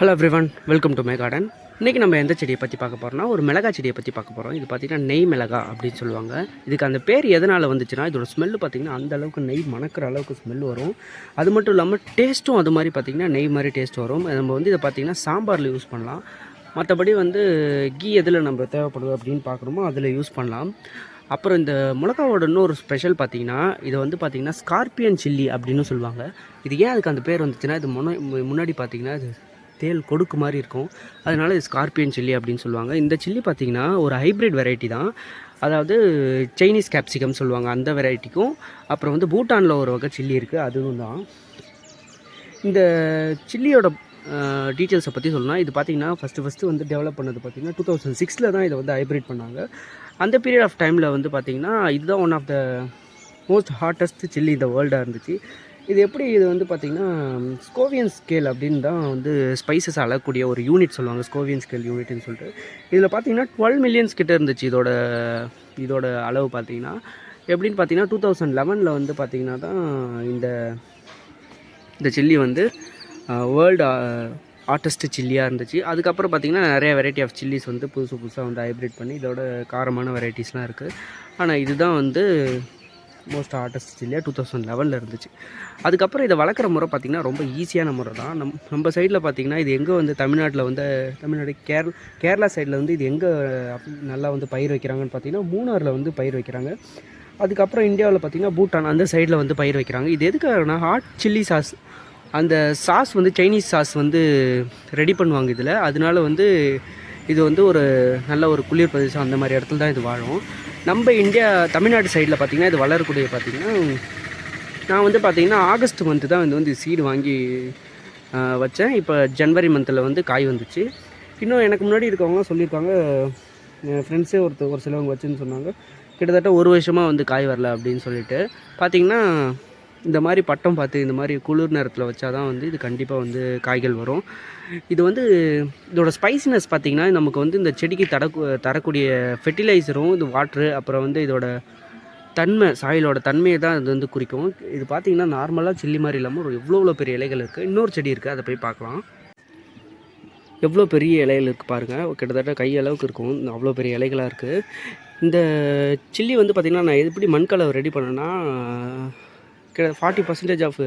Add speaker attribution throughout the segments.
Speaker 1: Hello everyone welcome to my garden இன்றைக்கி நம்ம எந்த செடியை பற்றி பார்க்க போகிறோம்னா ஒரு மிளகா செடியை பற்றி பார்க்க போகிறோம் இது பார்த்திங்கன்னா நெய் மிளகா அப்படின்னு சொல்லுவாங்க. இதுக்கு அந்த பேர் எதனால் வந்துச்சுன்னா இதோட ஸ்மெல்லு பார்த்திங்கன்னா அந்த அளவுக்கு நெய் மணக்கிற அளவுக்கு ஸ்மெல் வரும். அது மட்டும் இல்லாமல் டேஸ்ட்டும் அது மாதிரி பார்த்திங்கன்னா நெய் மாதிரி டேஸ்ட் வரும். நம்ம வந்து இதை பார்த்திங்கன்னா சாம்பாரில் யூஸ் பண்ணலாம். மற்றபடி வந்து கீ எதில் நம்ம தேவைப்படுது அப்படின்னு பார்க்குறோமோ அதில் யூஸ் பண்ணலாம். அப்புறம் இந்த மிளகாவோட இன்னொரு ஸ்பெஷல் பார்த்தீங்கன்னா இதை வந்து பார்த்தீங்கன்னா ஸ்கார்பியன் சில்லி அப்படின்னு சொல்லுவாங்க. இது ஏன் அதுக்கு அந்த பேர் வந்துச்சுன்னா இது முன்ன முன்னாடி பார்த்தீங்கன்னா இது தேல் கொடுக்கு மாதிரி இருக்கும். அதனால் இது ஸ்கார்பியன் சில்லி அப்படின்னு சொல்லுவாங்க. இந்த சில்லி பார்த்தீங்கன்னா ஒரு ஹைப்ரிட் வெரைட்டி தான். அதாவது சைனீஸ் கேப்சிகம் சொல்லுவாங்க. அந்த வெரைட்டிக்கும் அப்புறம் வந்து பூட்டானில் ஒரு வகை சில்லி இருக்குது அதுவும் தான். இந்த சில்லியோட டீட்டெயில்ஸை பற்றி சொல்லணும் இது பார்த்தீங்கன்னா ஃபஸ்ட்டு ஃபஸ்ட்டு வந்து டெவலப் பண்ணது பார்த்தீங்கன்னா டூ தௌசண்ட் சிக்ஸில் தான் இதை வந்து ஹைப்ரிட் பண்ணாங்க. அந்த பீரியட் ஆஃப் டைமில் வந்து பார்த்திங்கன்னா இதுதான் one of the most hottest chilli இந்த வேர்ல்டாக இருந்துச்சு. இது எப்படி இது வந்து பார்த்திங்கன்னா ஸ்கோவியன் ஸ்கேல் அப்படின்னு தான் வந்து ஸ்பைசஸ் அளக்கூடிய ஒரு யூனிட் சொல்லுவாங்க ஸ்கோவியன் ஸ்கேல் யூனிட்னு சொல்லிட்டு. இதில் பார்த்தீங்கன்னா டுவெல் மில்லியன்ஸ் கிட்ட இருந்துச்சு இதோட இதோட அளவு பார்த்தீங்கன்னா. எப்படின்னு பார்த்தீங்கன்னா டூ தௌசண்ட் லெவனில் வந்து பார்த்திங்கன்னா தான் இந்த இந்த சில்லி வந்து வேர்ல்டு ஆர்டஸ்ட் சில்லியாக இருந்துச்சு. அதுக்கப்புறம் பார்த்திங்கன்னா நிறைய வெரைட்டி ஆஃப் சில்லிஸ் வந்து புதுசு புதுசாக வந்து ஹைப்ரிட் பண்ணி இதோட காரமான வெரைட்டிஸ்லாம் இருக்குது ஆனால் இதுதான் வந்து மோஸ்ட் ஆர்டஸ்ட் இல்லையா டூ தௌசண்ட் லெவனில் இருந்துச்சு. அதுக்கப்புறம் இதை வளர்க்குற முறை பார்த்திங்கன்னா ரொம்ப ஈஸியான முறை தான். நம் நம்ம சைடில் பார்த்திங்கன்னா இது எங்கே வந்து தமிழ்நாட்டில் வந்து தமிழ்நாடு கேரள கேரளா சைடில் வந்து இது எங்கே நல்லா வந்து பயிர் வைக்கிறாங்கன்னு பார்த்திங்கன்னா மூணாரில் வந்து பயிர் வைக்கிறாங்க. அதுக்கப்புறம் இந்தியாவில் பார்த்திங்கன்னா பூட்டான் அந்த சைடில் வந்து பயிர் வைக்கிறாங்க. இது எதுக்காகனா ஹாட் சில்லி சாஸ் அந்த சாஸ் வந்து சைனீஸ் சாஸ் வந்து ரெடி பண்ணுவாங்க இதில். அதனால வந்து இது வந்து ஒரு நல்ல ஒரு குளிர் பிரதேசம் அந்த மாதிரி இடத்துல தான் இது வாழும். நம்ம இந்தியா தமிழ்நாடு சைடில் பார்த்திங்கன்னா இது வளரக்கூடிய பார்த்திங்கன்னா நான் வந்து பார்த்திங்கன்னா ஆகஸ்ட் மந்த்து தான் இது வந்து சீடு வாங்கி வச்சேன். இப்போ ஜனவரி மந்தில் வந்து காய் வந்துச்சு. இன்னும் எனக்கு முன்னாடி இருக்கவங்களாம் சொல்லியிருக்காங்க என் ஃப்ரெண்ட்ஸே ஒருத்தர் ஒரு சிலவங்க வச்சுன்னு சொன்னாங்க. கிட்டத்தட்ட ஒரு வருஷமாக வந்து காய் வரல அப்படின்னு சொல்லிட்டு. பார்த்திங்கன்னா இந்த மாதிரி பட்டம் பார்த்து இந்த மாதிரி குளிர் நேரத்தில் வச்சா தான் வந்து இது கண்டிப்பாக வந்து காய்கள் வரும். இது வந்து இதோட ஸ்பைசினஸ் பார்த்திங்கன்னா நமக்கு வந்து இந்த செடிக்கு தடக்கு தரக்கூடிய ஃபெர்டிலைசரும் இது வாட்ரு அப்புறம் வந்து இதோட தன்மை சாயிலோட தன்மையை தான் இது வந்து குறிக்கும். இது பார்த்திங்கன்னா நார்மலாக சில்லி மாதிரி இல்லாமல் ஒரு எவ்வளோ எவ்வளோ பெரிய இலைகள் இருக்குது இன்னொரு செடி இருக்குது அதை போய் பார்க்கலாம். எவ்வளோ பெரிய இலைகள் இருக்குது பாருங்கள் கிட்டத்தட்ட கை அளவுக்கு இருக்கும். அவ்வளோ பெரிய இலைகளாக இருக்குது இந்த சில்லி வந்து பார்த்திங்கன்னா நான் எப்படி மண்கலவை ரெடி பண்ணேன்னா கிட்ட ஃபார்ட்டி பர்சன்டேஜ் ஆஃப்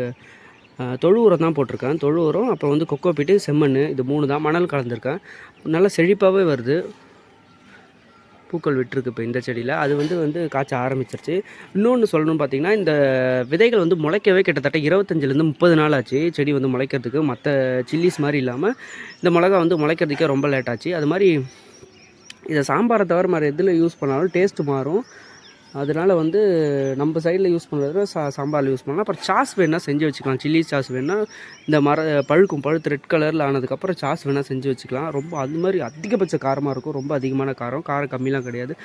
Speaker 1: தொழு உரம் தான் போட்டிருக்கேன். தொழு உரம் அப்புறம் வந்து கொக்கோ பீட்டு செம்மண் இது மூணு தான். மணல் கலந்துருக்கேன். நல்லா செழிப்பாகவே வருது. பூக்கள் விட்டுருக்கு இப்போ இந்த செடியில். அது வந்து வந்து காய்ச்ச ஆரம்பிச்சிருச்சு. இன்னொன்று சொல்லணும்னு பார்த்தீங்கன்னா இந்த விதைகள் வந்து முளைக்கவே கிட்டத்தட்ட இருபத்தஞ்சிலேருந்து முப்பது நாள் ஆச்சு செடி வந்து முளைக்கிறதுக்கு. மற்ற சில்லிஸ் மாதிரி இல்லாமல் இந்த மிளகா வந்து முளைக்கிறதுக்கே ரொம்ப லேட் ஆச்சு. அது மாதிரி இதை சாம்பாரை தவிர மாதிரி எதில் யூஸ் பண்ணாலும் டேஸ்ட்டு மாறும். அதனால வந்து நம்ம சைடில் யூஸ் பண்ணுறத சா சாம்பாரில் யூஸ் பண்ணலாம். அப்புறம் சாஸ் வேணால் செஞ்சு வச்சுக்கலாம். சில்லி சாஸ் வேணால் இந்த மர பழுக்கும் பழுத்து ரெட் கலரில் ஆனதுக்கப்புறம் சாஸ் வேணால் செஞ்சு வச்சுக்கலாம். ரொம்ப அது மாதிரி அதிகபட்ச காரமாக இருக்கும். ரொம்ப அதிகமான காரம். காரம் கம்மிலாம் கிடையாது.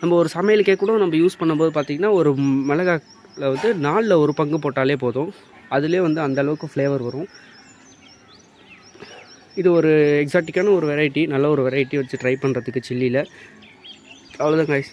Speaker 1: நம்ம ஒரு சமையலுக்கே கூட நம்ம யூஸ் பண்ணும்போது பார்த்திங்கன்னா ஒரு மிளகாயில் வந்து நாலில் ஒரு பங்கு போட்டாலே போதும். அதுலேயே வந்து அந்த அளவுக்கு ஃப்ளேவர் வரும். இது ஒரு எக்ஸாட்டிக்கான ஒரு வெரைட்டி நல்ல ஒரு வெரைட்டி வச்சு ட்ரை பண்ணுறதுக்கு சில்லியில் அவ்வளோதான் guys.